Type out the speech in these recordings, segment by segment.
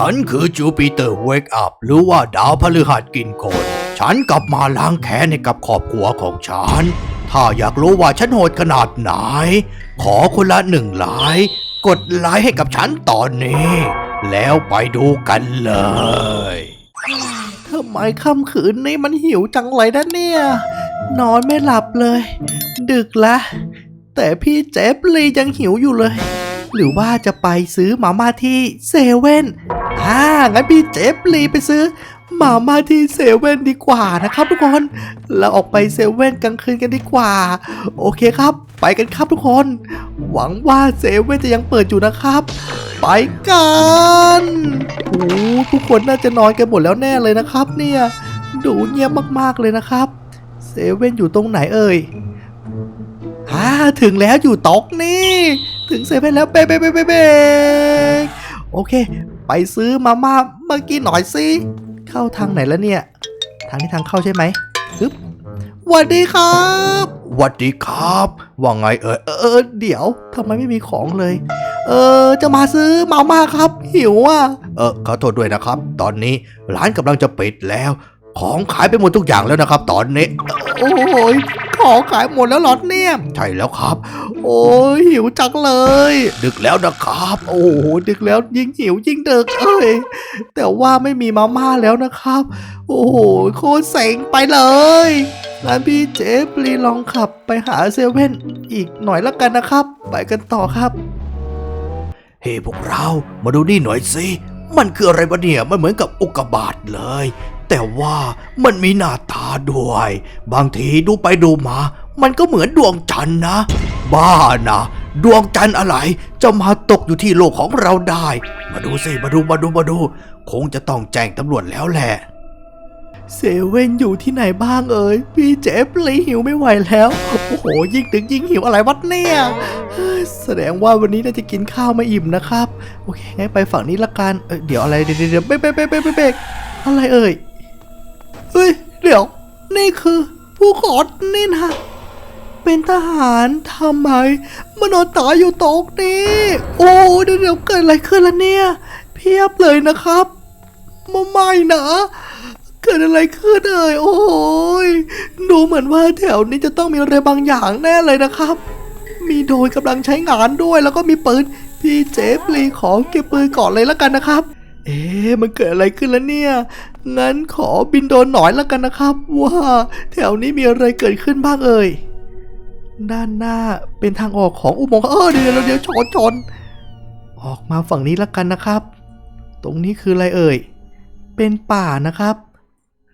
ฉันคือจูปิเตอร์เวกอัพหรือว่าดาวพฤหัสกินคน ฉันกลับมาล้างแค้นให้กับครอบครัวของฉัน ถ้าอยากรู้ว่าฉันโหดขนาดไหน ขอคนละหนึ่งไลค์กดไลค์ให้กับฉันตอนนี้ แล้วไปดูกันเลยทำไมค่ำคืนนี้มันหิวจังเลยนะเนี่ย นอนไม่หลับเลย ดึกละ แต่พี่เจฟลียังหิวอยู่เลย หรือว่าจะไปซื้อมาม่าที่เซเว่น อ่างั้นพี่เจฟลีไปซื้อหมาม่าที่เซเว่นดีกว่านะครับทุกคน เราออกไปเซเว่นกลางคืนกันดีกว่า โอเคครับ ไปกันครับทุกคน หวังว่าเซเว่นจะยังเปิดอยู่นะครับ ไปกันโอ้ทุกคนน่าจะนอนกันหมดแล้วแน่เลยนะครับ เนี่ย ดูเงียบมากๆเลยนะครับ เซเว่นอยู่ตรงไหนเอ่ยอ่าถึงแล้วอยู่ตอกนี่ ถึงเซเว่นแล้วเบ๊เบ๊เบ๊เบ๊โอเค ไปซื้อมาม่าเมื่อกี้หน่อยสิเข้าทางไหนแล้วเนี่ย ทางที่ทางเข้าใช่ไหมฮึบสวัสดีครับหวัดดีครับ ว่าไงเอ่ยเออเออเดี๋ยวทำไมไม่มีของเลย เออ จะมาซื้อมาม่าครับ หิวอะ เออขอโทษด้วยนะครับ ตอนนี้ร้านกำลังจะปิดแล้ว ของขายไปหมดทุกอย่างแล้วนะครับ ตอนนี้ โอ้ย ของขายหมดแล้วเหรอเนี่ยใช่แล้วครับ โอ้ยหิวจังเลย ดึกแล้วนะครับ โอ้โหดึกแล้วยิ่งหิวยิ่งดึกเอ้ยแต่ว่าไม่มีมาม่าแล้วนะครับ โอ้โหโคตรเซ็งไปเลยงั้นพี่เจฟรีลองขับไปหาเซเว่นอีกหน่อยละกันนะครับ ไปกันต่อครับเฮ้พวกเรามาดูนี่หน่อยสิมันคืออะไรวะเนี่ยมันเหมือนกับอุกกาบาตเลย แต่ว่ามันมีหน้าตาด้วย บางทีดูไปดูมา มันก็เหมือนดวงจันทร์นะ บ้านะดวงจันทร์อะไรจะมาตกอยู่ที่โลกของเราได้ มาดูสิมาดูมาดูมาดู คงจะต้องแจ้งตำรวจแล้วแหละเซเว่นอยู่ที่ไหนบ้างเอ่ยพี่เจฟรีหิวไม่ไหวแล้ว โอ้โห ยิ่งดึกยิ่งหิวอะไรวัดเนี่ย แสดงว่าวันนี้น่าจะกินข้าวไม่อิ่มนะครับ โอเคงั้นไปฝั่งนี้ละกันเอ้ยเดี๋ยวอะไรเดี๋ยวเดี๋ยวเดี๋ยวเบรกเบรกเบรกเบรกเบรกอะไรเอ่ย ฮ้ย เดี๋ยว นี่คือ ผู้ขอนี่นะเป็นทหารทำไมมานอนตายอยู่ต๊ะนี้ โอ้เดี๋ยวเกิดอะไรขึ้นล่ะเนี่ย เพียบเลยนะครับมาไม่นะ เกิดอะไรขึ้นเอ่ยโอ้ยดูเหมือนว่าแถวนี้จะต้องมีอะไรบางอย่างแน่เลยนะครับ มีโดรนกำลังใช้งานด้วยแล้วก็มีปืนพี่เจฟลีขอเก็บปืนก่อนเลยแล้วกันนะครับ เอ๊ะมันเกิดอะไรขึ้นแล้วเนี่ย งั้นขอบินโดนหน่อยแล้วกันนะครับ ว่า แถวนี้มีอะไรเกิดขึ้นบ้างเอ่ย ด้านหน้าเป็นทางออกของอุโมงค์เออเดี๋ยวเดี๋ยวเดี๋ยวชนชนออกมาฝั่งนี้แล้วกันนะครับ ตรงนี้คืออะไรเอ่ย เป็นป่านะครับ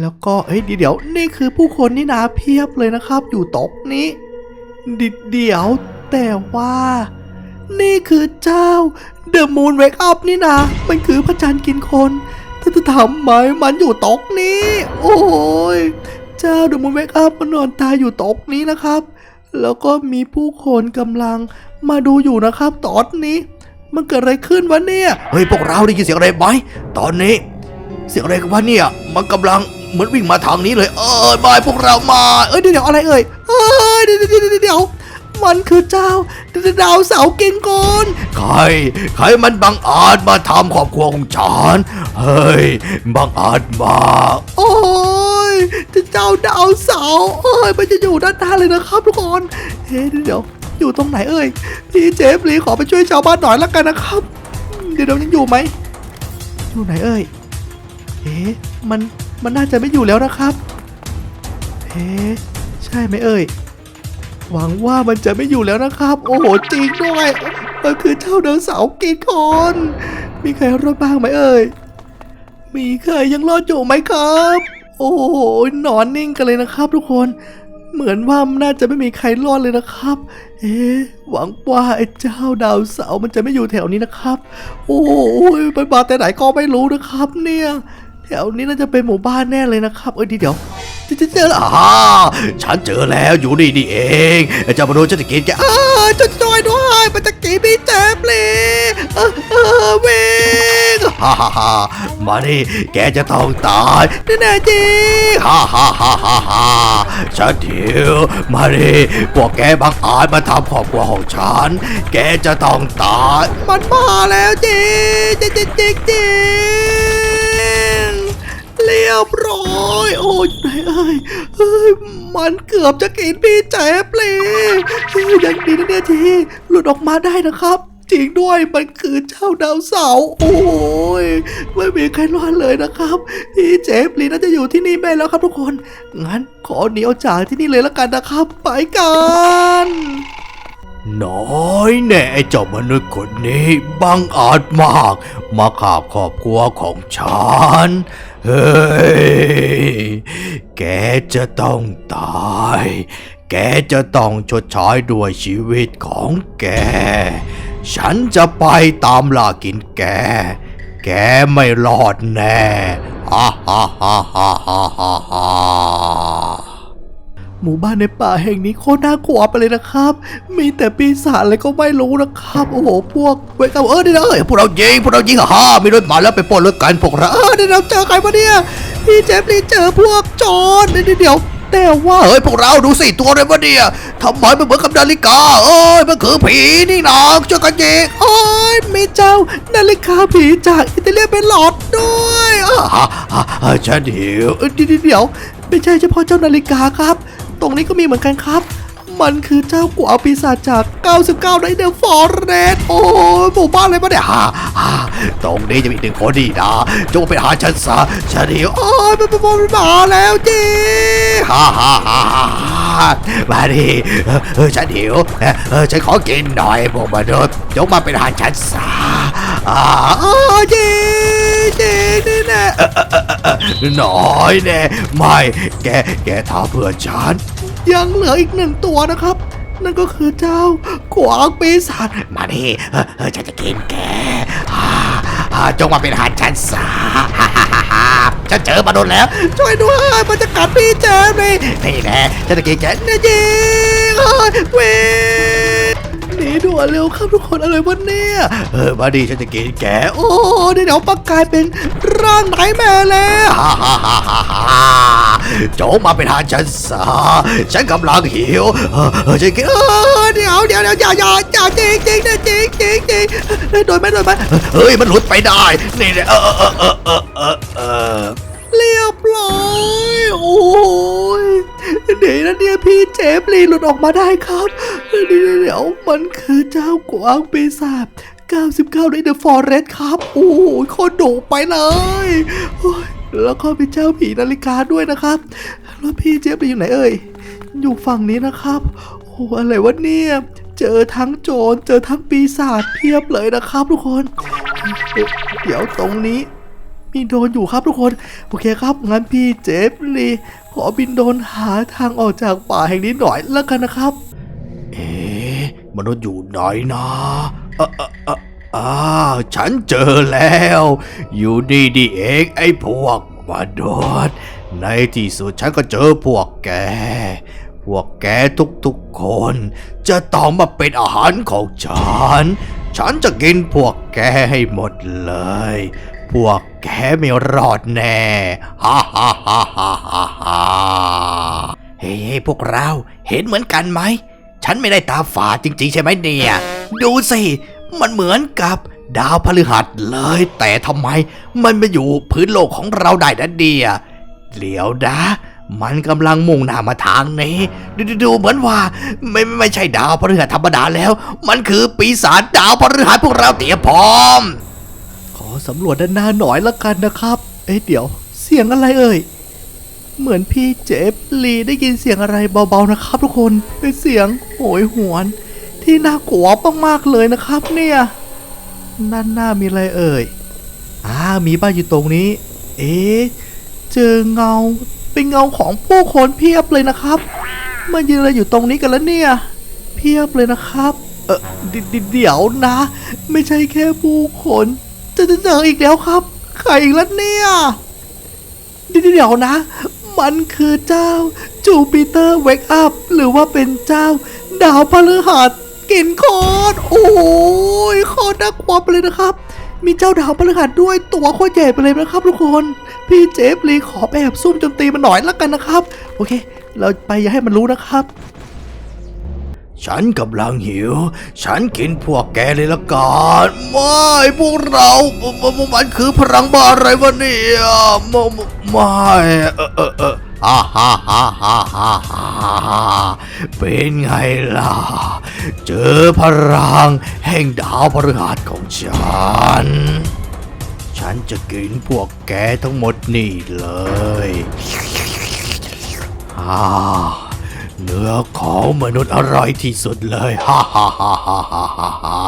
แล้วก็เฮ้ยเดี๋ยวนี่คือผู้คนนี่นาเพียบเลยนะครับ อยู่ต๊ะนี้ดิเดี๋ยวแต่ว่า นี่คือเจ้า The Moon Wake Up นี่นะ มันคือพระจันทร์กินคน จะทำไมมันอยู่ต๊ะนี้ โอ้ย เจ้า The Moon Wake Up มันนอนตายอยู่ต๊ะนี้นะครับ แล้วก็มีผู้คนกำลังมาดูอยู่นะครับ ตอนนี้ มันเกิดอะไรขึ้นวะเนี่ย เฮ้ยพวกเราได้ยินเสียงอะไรไหมตอนนี้ เสียงอะไรกันวะเนี่ย มันกำลังเหมือนวิ่งมาทางนี้เลย เออบายพวกเรามา เอ้ยเดี๋ยวเดียวอะไรเอ่ย เอ้ยเดี๋ยวเดี๋ยวเดี๋ยวเดี๋ยว มันคือเจ้าดาวเสาร์กินกอนใคร ใครมันบังอาจมาทำครอบครัวของฉัน เฮ้ย บังอาจมากโอ้ยเจ้าดาวเสาร์เอ้ย มันจะอยู่ด้านหน้าเลยนะครับทุกคน เฮ้ยเดี๋ยวเดี๋ยวอยู่ตรงไหนเอ่ยพี่เจฟลีขอไปช่วยชาวบ้านหน่อยละกันนะครับ เดี๋ยวเดี๋ยวยังอยู่ไหม อยู่ไหนเอ่ยเอ๊ะมัน มันน่าจะไม่อยู่แล้วนะครับเอ๊ะใช่ไหมเอ่ย หวังว่ามันจะไม่อยู่แล้วนะครับ โอ้โหจริงด้วย มันคือเจ้าเดินเสากินคน มีใครรอดบ้างไหมเอ่ย มีใครยังรอดอยู่ไหมครับ โอ้โหนอนนิ่งกันเลยนะครับ ทุกคน เหมือนว่าน่าจะไม่มีใครรอดเลยนะครับ เอ๊หวังว่าไอ้เจ้าดาวเสามันจะไม่อยู่แถวนี้นะครับ โอ้โหไปมาแต่ไหนก็ไม่รู้นะครับ เนี่ย แถวนี้น่าจะเป็นหมู่บ้านแน่เลยนะครับ เอ้ยเดี๋ยว เจออ่าฉันเจอแล้วอยู่นี่นี่เองเจ้ามาดูฉันจะกินแกเออจะช่วยด้วยมันจะกี่พี่เจ็บเลยเวงฮ่าฮ่าฮ่ามาดิแกจะต้องตายแน่จริงฮ่าฮ่าฮ่าฮ่าฮ่าฉันเดียวมาดิพวกแกบังอาจมาทำครอบครัวของฉัน แกจะต้องตาย มันมาแล้วจริงจริงจริง จริงยบร้อย โอ้ยไหนเอ้ยเอ้ยมันเกือบจะกินพี่เจ็บเลยเอ้ยยังดีนะเนี่ยที่หลุดออกมาได้นะครับจริงด้วยมันคือเจ้าดาวเสาโอ้ยไม่มีใครรอดเลยนะครับพี่เจฟลีน่าจะอยู่ที่นี่ไปแล้วครับทุกคน งั้นขอหนีออกจากที่นี่เลยละกันนะครับ ไปกันน้อยแน่ไอ้เจ้ามนุษย์คนนี้บังอาจมาก มาข่าครอบครัวของฉัน เฮ้ย แกจะต้องตาย แกจะต้องชดใช้ด้วยชีวิตของแก ฉันจะไปตามล่ากินแก แกไม่รอดแน่ฮ่าฮ่าฮ่าฮ่าฮ่าฮ่าฮ่า หมู่บ้านในป่าแห่งนี้โคตรน่ากลัวไปเลยนะครับ มีแต่ปีศาจอะไรก็ไม่รู้นะครับ โอ้โห พวกเวกับเออเดี๋ยวเอ้ยพวกเรายิงพวกเรายิงฮ่ามีรถมาแล้วไปปล้นรถกันพวกเราเออเดี๋ยวเราเจอใครมาเนี่ย พี่เจฟลีเจอพวกโจรเดี๋ยวเดี๋ยวแต่ว่าเฮ้ยพวกเราดูสิตัวอะไรวะเนี่ยทำไมมันเหมือนกับนาฬิกา เอ้ยมันคือผีนี่นาช่วยกันยิงโอ้ยมีเจ้านาฬิกาผีจากอิตาเลียนเป็นหลอดด้วยออฮ่าฉันหิวเดี๋ยวเดี๋ยวไม่ใช่เฉพาะเจ้านาฬิกาครับ ตรงนี้ก็มีเหมือนกันครับ มันคือเจ้ากวาปีศาจจาก 99 ในเดอะฟอร์เรสโอ้หมู่บ้านอะไรมาเนี่ยฮ่าฮ่าตรงนี้จะมีหนึ่งคนดีนะจงไปหาฉันซะฉันหิวโอ้ยมันมันมาแล้วจีฮ่าฮ่าฮ่ามาดิเออฉันหิวเออเออฉันขอกินหน่อยพวกมนุษย์จงมาเป็นอาหารฉันซะ อ่าโอ้ยจีจีนี่แน่น้อยแน่ไม่ แก แกทำเพื่อฉัน ยังเหลืออีกหนึ่งตัวนะครับ นั่นก็คือเจ้ากวางปีศาจมาดิเออเออฉันจะกินแกจงมาเป็นอาหารฉันซะฮ่าฉันเจอมนุษย์แล้ว ช่วยด้วยมันจะกัดพี่เจมเลยนี่แน่ฉันจะกินแกนะจีโอ้เวหนี ด่วนเร็วครับทุกคนอะไรวะเนี่ยเออมาดิฉันจะกินแกโอ้เดี๋ยวเดี๋ยวปากกายเป็นร่างไหนแม่แล้วฮ่าฮ่าฮ่าฮ่าฮ่าจมาเป็นอาหารฉันซะฉันกำลังหิวเออฉันกินเออเดี๋ยวเดี๋ยวเดี๋ยวอย่าอย่าอย่าจริงจริงนะจริงจริงจริงเฮ้ยโดนไหมโดนไหมเฮ้ยมันหลุดไปได้นี่แหละเออเออเออเออเออเออเรียบร้อยโอ้ยเดี๋ยวนะเนี่ยพี่เจฟลีหลุดออกมาได้ครับ เดี๋ยวเดี๋ยวมันคือเจ้ากวางปีศาจ99ในเดอะฟอเรสต์ครับ โอ้ยโคตรดุไปเลยโอ้ยแล้วก็เป็นเจ้าผีนาฬิกาด้วยนะครับ แล้วพี่เจฟลีอยู่ไหนเอ่ย อยู่ฝั่งนี้นะครับ โอ้อะไรวะเนี่ย เจอทั้งโจร เจอทั้งปีศาจเพียบเลยนะครับ ทุกคน เดี๋ยวตรงนี้ มีโดนอยู่ครับทุกคน โอเคครับ งั้นพี่เจฟลีขอบินโดนหาทางออกจากป่าแห่งนี้หน่อยแล้วกันนะครับ เอ๊ะมนุษย์อยู่ไหนนะเออเอออออ่าฉันเจอแล้ว อยู่นี่ดีเองไอ้พวกมนุษย์ในที่สุดฉันก็เจอพวกแก พวกแกทุกๆคน จะต้องมาเป็นอาหารของฉัน ฉันจะกินพวกแกให้หมดเลย พวกแกไม่รอดแน่ฮ่าฮ่าฮ่าฮ่าฮ่าฮ่าเฮ้ยพวกเราเห็นเหมือนกันไหม ฉันไม่ได้ตาฝาดจริง ๆ ใช่ไหมเนี่ย ดูสิ มันเหมือนกับดาวพฤหัสเลย แต่ทำไมมันมาอยู่พื้นโลกของเราได้นะเดียเดี๋ยวนะมันกำลังมุ่งหน้ามาทางนี้ ดูดูดูเหมือนว่าไม่ไม่ไม่ใช่ดาวพฤหัสธรรมดาแล้ว มันคือปีศาจดาวพฤหัสพวกเราเตรียมพร้อม ขอสำรวจด้านหน้าหน่อยละกันนะครับ เอ๊ะเดี๋ยว เสียงอะไรเอ่ย เหมือนพี่เจฟลีได้ยินเสียงอะไรเบาๆนะครับ ทุกคนเป็นเสียงโหยหวน ที่น่ากลัวมากๆเลยนะครับ เนี่ยด้านหน้ามีอะไรเอ่ยอ่ามีบ้านอยู่ตรงนี้ เอ๊ะเจอเงาเป็นเงาของผู้คนเพียบเลยนะครับมายืนอะไรอยู่ตรงนี้กันแล้วเนี่ย เพียบเลยนะครับ เออเดี๋ยวนะ ไม่ใช่แค่ผู้คนจะเจออีกแล้วครับ ใครอีกแล้วเนี่ยเดี๋ยวนะ มันคือเจ้า จูปิเตอร์เวกอัพหรือว่าเป็นเจ้า ดาวพฤหัสกินโคตรโอ้ยโคตรน่ากลัวไปเลยนะครับ มีเจ้าดาวพฤหัสด้วยตัวโคตรใหญ่ไปเลยนะครับทุกคน พี่เจฟลีขอแอบซุ่มโจมตีมันหน่อยแล้วกันนะครับ โอเค เราไปอย่าให้มันรู้นะครับ ฉันกำลังหิว ฉันกินพวกแกเลยละกันไม่พวกเรามมมันคือพลังบ้าอะไรวะเนี่ยมมไม่เออเออเออฮ่าฮ่าฮ่าฮ่าฮ่าฮ่าเป็นไงล่ะ เจอพลังแห่งดาวพฤหัสของฉัน ฉันจะกินพวกแกทั้งหมดนี่เลยฮ่า เนื้อของมนุษย์อร่อยที่สุดเลยฮ่าฮ่าฮ่าฮ่าฮ่าฮ่า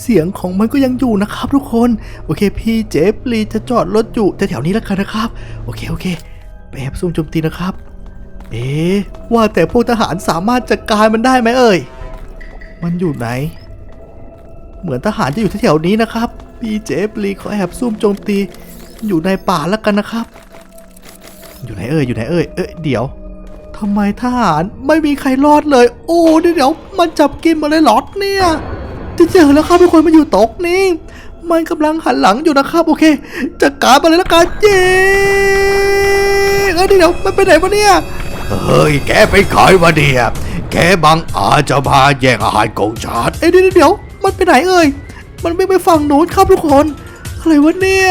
เสียงของมันก็ยังอยู่นะครับทุกคน โอเค พี่เจฟลีจะจอดรถอยู่แถวๆนี้แล้วกันนะครับ โอเคโอเคไปแอบซุ่มโจมตีนะครับ เอ๊ว่าแต่พวกทหารสามารถจัดการมันได้ไหมเอ่ย มันอยู่ไหน เหมือนทหารจะอยู่แถวๆนี้นะครับ พี่เจฟลีขอแอบซุ่มโจมตี อยู่ในป่าแล้วกันนะครับ อยู่ไหนเอ่ยอยู่ไหนเอ่ยเอ้ยเดี๋ยว ทำไมทหารไม่มีใครรอดเลย โอ้เดี๋ยวเดี๋ยวมันจับกินมาเลยเหรอเนี่ยจะเจอแล้วครับทุกคนมันอยู่ตกนี่มันกำลังหันหลังอยู่นะครับ โอเคจัดการไปเลยละกันเย้เอ้ยเดี๋ยวมันไปไหนวะเนี่ยเฮ้ยแกไปขายวะเนี่ยแกบังอาจจะมาแย่งอาหารของฉันเอ้ยเดี๋ยวเดี๋ยวมันไปไหนเอ่ยมันไม่ไปฝั่งโน้นครับทุกคนอะไรวะเนี่ย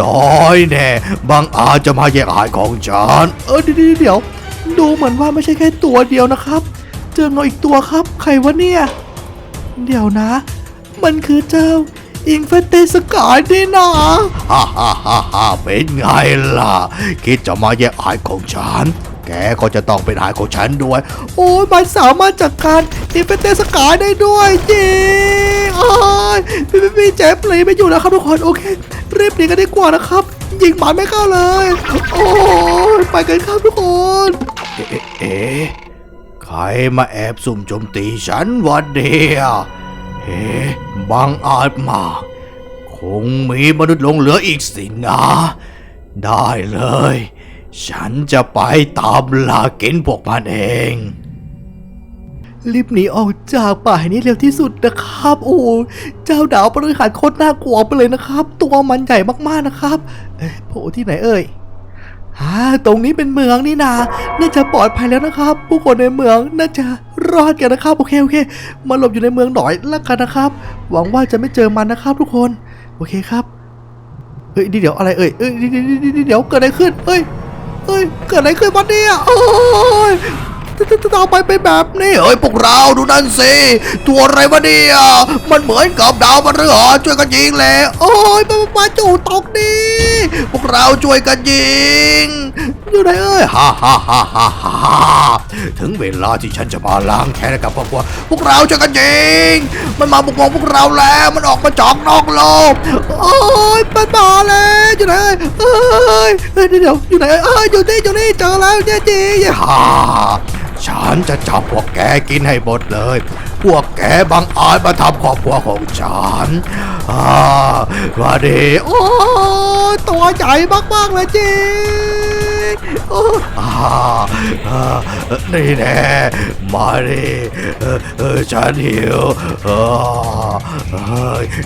น้อยแน่บังอาจจะมาแย่งอาหารของฉันเออเดี๋ยวเดี๋ยวเดี๋ยวดูเหมือนว่าไม่ใช่แค่ตัวเดียวนะครับ เจอเงาอีกตัวครับ ใครวะเนี่ย เดี๋ยวนะ มันคือเจ้าอิงเฟเตสกายนี่นะฮ่าฮ่าฮ่าฮ่าเป็นไงล่ะ คิดจะมาแย่งอาหารของฉัน แกก็จะต้องเป็นอาหารของฉันด้วย โอ้ยมันสามารถจัดการอินเฟเตสกายได้ด้วยจริงโอ้ยพี่พี่พี่เจฟเลยไม่อยู่แล้วครับทุกคน โอเค รีบหนีกันดีกว่านะครับ ยิงหมาไม่เข้าเลย โอ้ยไปกันครับทุกคน เอ๊ะใครมาแอบซุ่มโจมตีฉันวันเดียเฮ้บังอาจมากคงมีมนุษย์หลงเหลืออีกสินะ ได้เลย ฉันจะไปตามลากินพวกมันเอง รีบหนีออกจากป่าแห่งนี้เร็วที่สุดนะครับ โอ้เจ้าดาวประหารโคตรน่ากลัวไปเลยนะครับ ตัวมันใหญ่มากๆนะครับโผล่ที่ไหนเอ่ยฮ่าตรงนี้เป็นเมืองนี่นา น่าจะปลอดภัยแล้วนะครับ ผู้คนในเมืองน่าจะรอดกันนะครับ โอเคโอเค มาหลบอยู่ในเมืองหน่อยละกันนะครับ หวังว่าจะไม่เจอมันนะครับ ทุกคน โอเคครับ เฮ้ยเดี๋ยวอะไรเอ่ยเอ้ยเดี๋ยวเดี๋ยวเดี๋ยวเดี๋ยวเกิดอะไรขึ้นเอ้ยเอ้ย เกิดอะไรขึ้นวะเนี่ยโอ้ย ต่อไปเป็นแบบนี้เอ้ยพวกเราดูนั่นสิตัวอะไรวะเนี่ยมันเหมือนกับดาวมฤหัสช่วยกันยิงแหละโอ้ยมามาจู่ตกดีพวกเราช่วยกันยิงอยู่ไหนเอ้ยฮ่าฮ่าฮ่าฮ่าฮ่าถึงเวลาที่ฉันจะมาล้างแค้นให้กับพวกพวกพวกเราช่วยกันยิงมันมาบุกมองพวกเราแล้วมันออกมาจากนอกโลกโอ้ยมันมาแล้วอยู่ไหนเอ้ยเอ้ยเดี๋ยวอยู่ไหนเอ้ยอยู่นี่อยู่นี่เจอแล้วเนี่ยจีฮ่า ฉันจะจับพวกแกกินให้หมดเลย พวกแกบังอาจมาทำครอบครัวของฉันอ่าว่าดีโอ้ตัวใหญ่มากๆเลยจีโอ้นี่แน่มาดิฉันหิว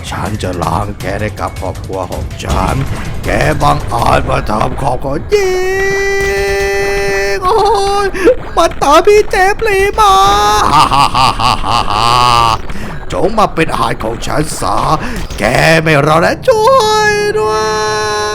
ฉันจะล้างแกได้กับครอบครัวของฉัน แกบังอาจมาทำครอบครัวจี ยมันตามพี่เจฟลีมาฮ่าฮ่าฮ่าฮ่าฮ่าฮ่าจงมาเป็นอาหารของฉันสาแกไม่รอแล้วช่วยด้วย